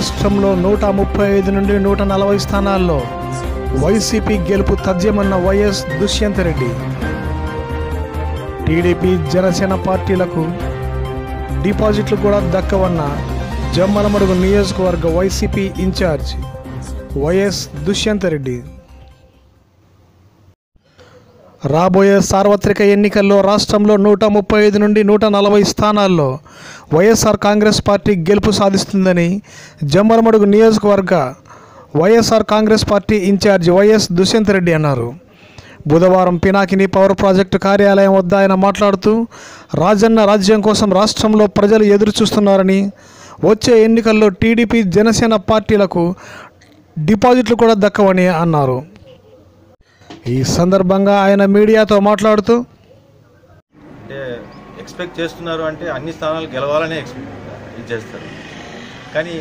రాష్ట్రంలో నూట ముప్పై ఐదు నుండి నూట నలభై స్థానాల్లో వైసీపీ గెలుపు తథ్యమన్న వైఎస్ దుష్యంత్ రెడ్డి. టీడీపీ జనసేన పార్టీలకు డిపాజిట్లు కూడా దక్కవన్న జమ్మలమడుగు నియోజకవర్గ YCP incharge YS Dushyant Reddy. రాబోయే సార్వత్రిక ఎన్నికల్లో రాష్ట్రంలో నూట ముప్పై ఐదు నుండి నూట నలభై స్థానాల్లో వైఎస్ఆర్ కాంగ్రెస్ పార్టీ గెలుపు సాధిస్తుందని జమ్మరమడుగు నియోజకవర్గ YSR Congress party incharge YS Dushyant Reddy అన్నారు. బుధవారం పినాకిని పవర్ ప్రాజెక్టు కార్యాలయం వద్ద ఆయన మాట్లాడుతూ రాజన్న రాజ్యం కోసం రాష్ట్రంలో ప్రజలు ఎదురు చూస్తున్నారని వచ్చే ఎన్నికల్లో టీడీపీ జనసేన పార్టీలకు డిపాజిట్లు కూడా దక్కవని అన్నారు. ఈ సందర్భంగా ఆయన మీడియాతో మాట్లాడుతూ అంటే ఎక్స్పెక్ట్ చేస్తున్నారు అంటే అన్ని స్థానాలు గెలవాలని ఎక్స్పెక్ట్ ఇది చేస్తారు. కానీ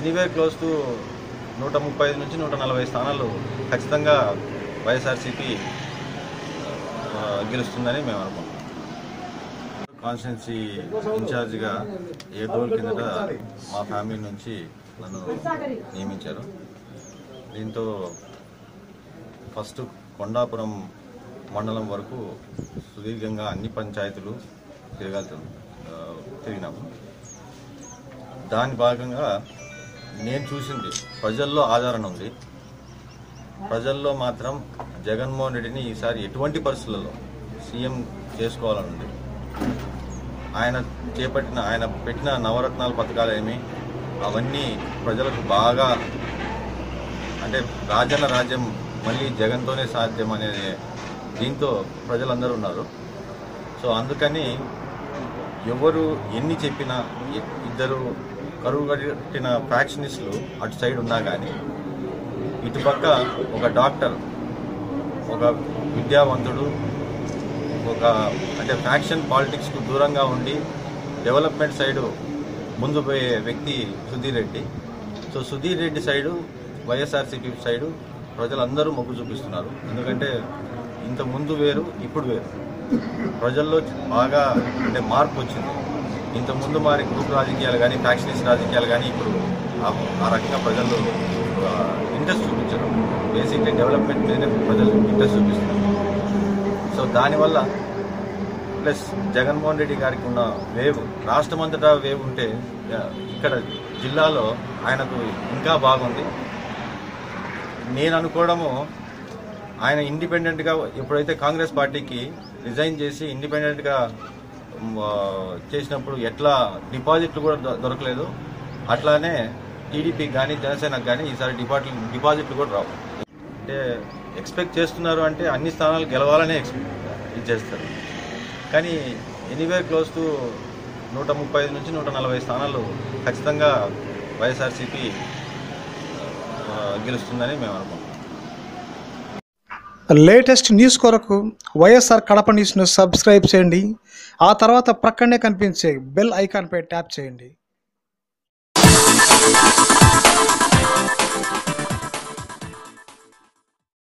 ఎనీవేర్ క్లోజ్ టు నూట ముప్పై ఐదు నుంచి నూట నలభై స్థానాలు ఖచ్చితంగా వైఎస్ఆర్సీపీ గెలుస్తుందని మేము అనుకుంటున్నాం. కాన్స్టిట్యున్సీ ఇన్ఛార్జ్గా ఏడు రోజుల కిందట మా ఫ్యామిలీ నుంచి నన్ను నియమించారు. దీంతో ఫస్ట్ కొండాపురం మండలం వరకు సుదీర్ఘంగా అన్ని పంచాయతీలు తిరగాల్సి తిరిగినాము. దాని భాగంగా నేను చూసింది ప్రజల్లో ఆదరణ ఉంది. ప్రజల్లో మాత్రం జగన్మోహన్ రెడ్డిని ఈసారి ఎటువంటి పరిస్థితులలో సీఎం చేసుకోవాలని ఉంది. ఆయన చేపట్టిన ఆయన పెట్టిన నవరత్నాల పథకాలేమి అవన్నీ ప్రజలకు బాగా అంటే రాజన్న రాజ్యం మళ్ళీ జగన్తోనే సాధ్యం అనే దీంతో ప్రజలందరూ ఉన్నారు. సో అందుకని ఎవరు ఎన్ని చెప్పినా ఇద్దరు కరువు కట్టిన ఫ్యాక్షనిస్టులు అటు సైడ్ ఉన్నా కానీ ఇటుపక్క ఒక డాక్టర్ ఒక విద్యావంతుడు ఒక అంటే ఫ్యాక్షన్ పాలిటిక్స్కు దూరంగా ఉండి డెవలప్మెంట్ సైడు ముందు పోయే వ్యక్తి Sudheer Reddy. So Sudheer Reddy side YSRCP side ప్రజలందరూ మొగ్గు చూపిస్తున్నారు. ఎందుకంటే ఇంత ముందు వేరు ఇప్పుడు వేరు. ప్రజల్లో బాగా అంటే మార్పు వచ్చింది. ఇంత ముందు మారి గ్రూప్ రాజకీయాలు కానీ ఫ్యాక్షనిస్ట్ రాజకీయాలు కానీ ఇప్పుడు ఆ- రకంగా ప్రజలు ఇంట్రెస్ట్ చూపించరు బేసిక్గా డెవలప్మెంట్ మీదనే ప్రజలు ఇంట్రెస్ట్ చూపిస్తున్నారు. సో దానివల్ల ప్లస్ జగన్మోహన్ రెడ్డి గారికి ఉన్న వేవ్ రాష్ట్రమంతటా వేవ్ ఉంటే ఇక్కడ జిల్లాలో ఆయనకు ఇంకా బాగుంది. నేను అనుకోవడము ఆయన ఇండిపెండెంట్గా ఎప్పుడైతే కాంగ్రెస్ పార్టీకి రిజైన్ చేసి ఇండిపెండెంట్గా చేసినప్పుడు ఎట్లా డిపాజిట్లు కూడా దొరకలేదు. అట్లానే టీడీపీకి కానీ జనసేనకు కానీ ఈసారి డిపాజిట్ డిపాజిట్లు కూడా రావు. అంటే ఎక్స్పెక్ట్ చేస్తున్నారు అంటే అన్ని స్థానాలు గెలవాలనే ఎక్స్పెక్ట్ ఇది చేస్తారు. కానీ ఎనీవేర్ క్లోజ్ టు నూట ముప్పై ఐదు నుంచి నూట నలభై స్థానాలు ఖచ్చితంగా వైఎస్ఆర్సీపీ గెలుస్తుందని మేము అనుకుంటున్నాం. లేటెస్ట్ న్యూస్ కొరకు వైఎస్ఆర్ కడప న్యూస్ను సబ్స్క్రైబ్ చేయండి. ఆ తర్వాత ప్రక్కనే కనిపించే బెల్ ఐకాన్పై ట్యాప్ చేయండి.